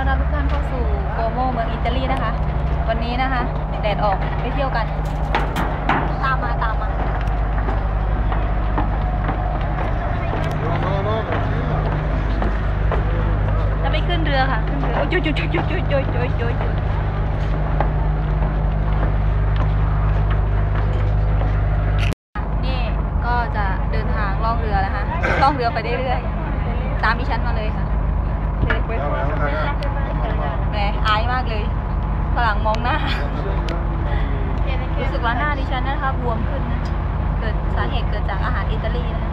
ต้อนรับทุกท่านเข้าสู่โกโมเมืองอิตาลีนะคะ วันนี้นะคะแดดออกไปเที่ยวกัน ตามมาตามมา จะไปขึ้นเรือค่ะ ขึ้นเรือโอ้ยจุยจุยจุยจุยจุยจุยจุยจุยจุยนี่ก็จะเดินทางล่องเรือนะคะล่องเรือไปเรื่อยๆตามดิฉันมาเลยค่ะ แหมอายมากเลยฝรั่งมองหน้า รู้สึกว่าหน้าดิฉันนะคะบวมขึ้นนะเกิดสาเหตุเกิดจากอาหารอิตาลีนะ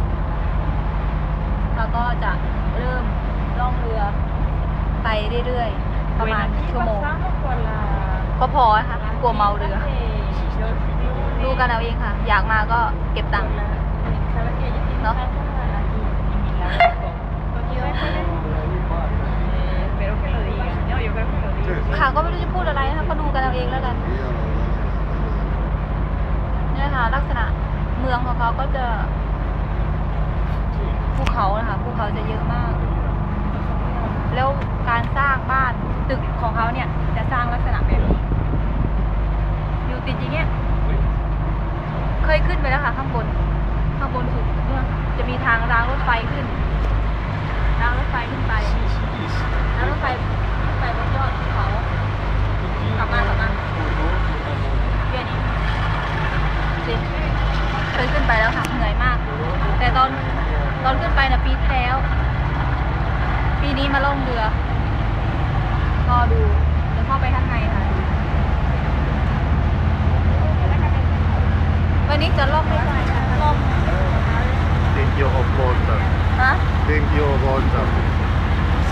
แล้วก็จะเริ่มล่องเรือไปเรื่อยๆ ประมาณชั่วโมง ก็พอนะคะกลัวเมาเรือ ดูกันเอาเองค่ะ อยากมาก็เก็บตังค์เนาะก็ไม่รู้จะพูดอะไรนะคะก็ดูกันเอาเองแล้วกันเนี่ยค่ะ ลักษณะ เขาก็จะภูเขานะคะภูเขาจะเยอะมาก แล้วการสร้างบ้านตึกของเขาเนี่ย จะสร้างลักษณะแบบนี้อยู่ติดอย่างเงี้ยเคยขึ้นไปแล้วค่ะ ข้างบน ข้างบนสุดเนี่ยจะมีทางรางรถไฟขึ้นรางรถไฟขึ้นไปรางรถไฟขึ้นไปบนยอดภูเขา กลับมากลับมาเพียนี้จริงเคยขึ้นไปแล้วค่ะ เหนื่อยมาก แต่ตอนตอนขึ้นไปนะปีที่แล้ว ปี นี้มาล่องเรือรอดูเดี๋ยวเข้าไปข้างในค่ะ วันนี้จะล่องไม่ไหวค่ะล่อง Tempio of volta. ฮะ Tempio of volta.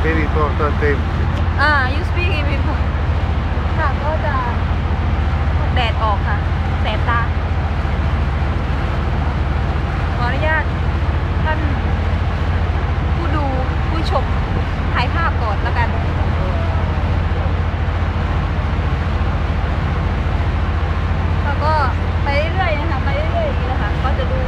Very important tempio. อ่า you speak in with ค่ะก็จะแดดออกค่ะ แสบตา ขออนุญาตท่านผู้ดูผู้ชมถ่ายภาพก่อนแล้วกัน แล้วก็ไปเรื่อยๆนะคะไปเรื่อยๆอย่างนี้แหละค่ะ ก็จะดู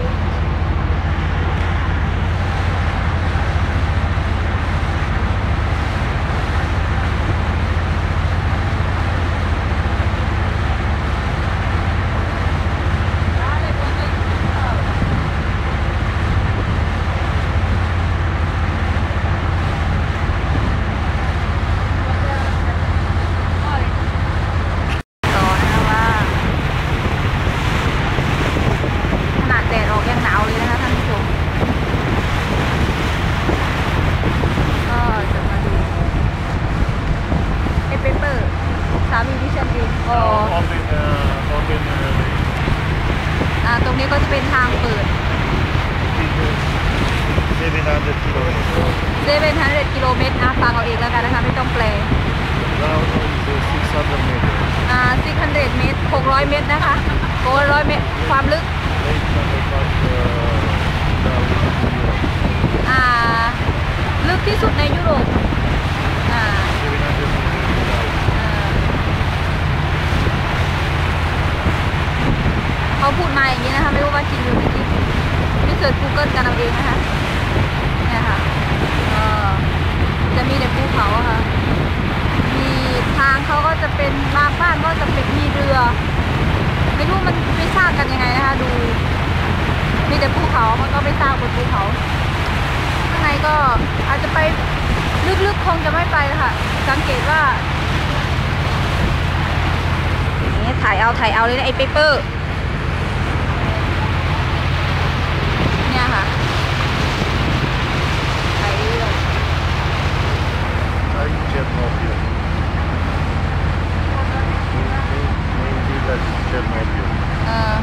ต่อนะคะว่าขนาดแดดออกยังหนาวเลยนะคะท่านผู้ชม ก็จะมาดูไอเปเปอร์สามีดิฉันเองอ๋อ Open, uh, open, uh, อ่าตรง นี้ก็จะเป็นทางเปิด 700 kilometers. 700กิโลเมตรอะฟังเอาเองแล้วกันนะคะไม่ต้องแปล Now is uh, 600 meters. อ่า600เมตร600 เมตรนะคะ600เมตรความลึก800 but, uh, down to Europe. อ่าลึกที่สุดในยุโรป อ่า 700 meters down. เขาพูดมา อย่างนี้นะคะไม่รู้ว่าจริงหรือไม่จริงนี่เสิร์ช Google กันเอาเองนะคะเนี่ยค่ะจะมีแต่ภูเขาค่ะ มีทางเขาก็จะเป็นบางบ้านก็จะเป็นมีเรือ ไม่รู้มันไม่สร้างกันยังไงนะคะ ดู มีแต่ภูเขา มันก็ไม่สร้างบนภูเขาข้างในก็อาจจะไปลึกๆคงจะไม่ไปค่ะ สังเกตว่านี่ถ่ายเอาถ่ายเอาเลยนะไอ้เปเปอร์ เนี่ยค่ะไปเรื่อย Like Chernobyl. Main village Chernobyl. เออ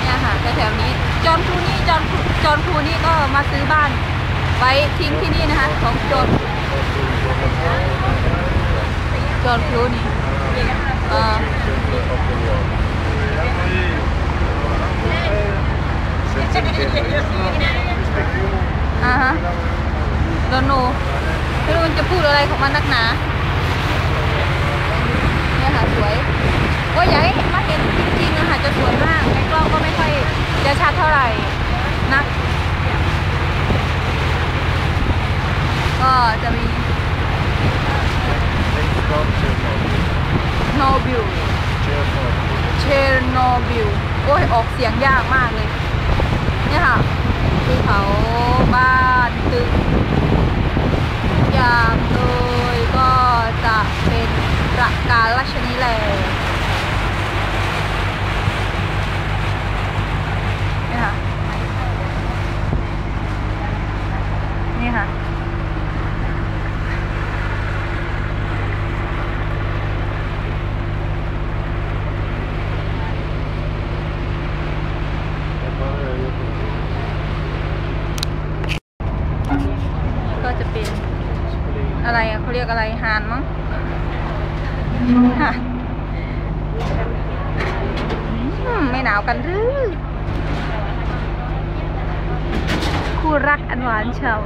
เนี่ยค่ะแถวๆนี้ จอห์นครูนี่จอห์นค รูจอห์นครูนี่ก็มาซื้อบ้านไว้ทิ้งที่นี่นะคะ ของโจอห์นจนครูนี่เอออ่าฮะโดนโนไม่รู้มันจะพูดอะไรของมันนักหนาเนี่ยค่ะสวยก็อยากให้เห็นมาเห็นจริงๆอะค่ะจะสวยมากในกล้องก็ไม่ค่อยจะชัดเท่าไหร่นัก ก็ จะมี Chernobyl. โนบิล Chernobyl. เชโนบิลโอ้ย ออกเสียงยากมากเลย เนี่ยค่ะ คือเขาบ้านตึกทุกอย่างเลยก็จะเป็นประการราชนิแลเนี่ยค่ะ นี่ค่ะ ก็จะเป็นอะไรอะเขาเรีย กอะไรหานมั้งหานอืมไม่หนาวกันหรือ คู่รักอันหวานเชียว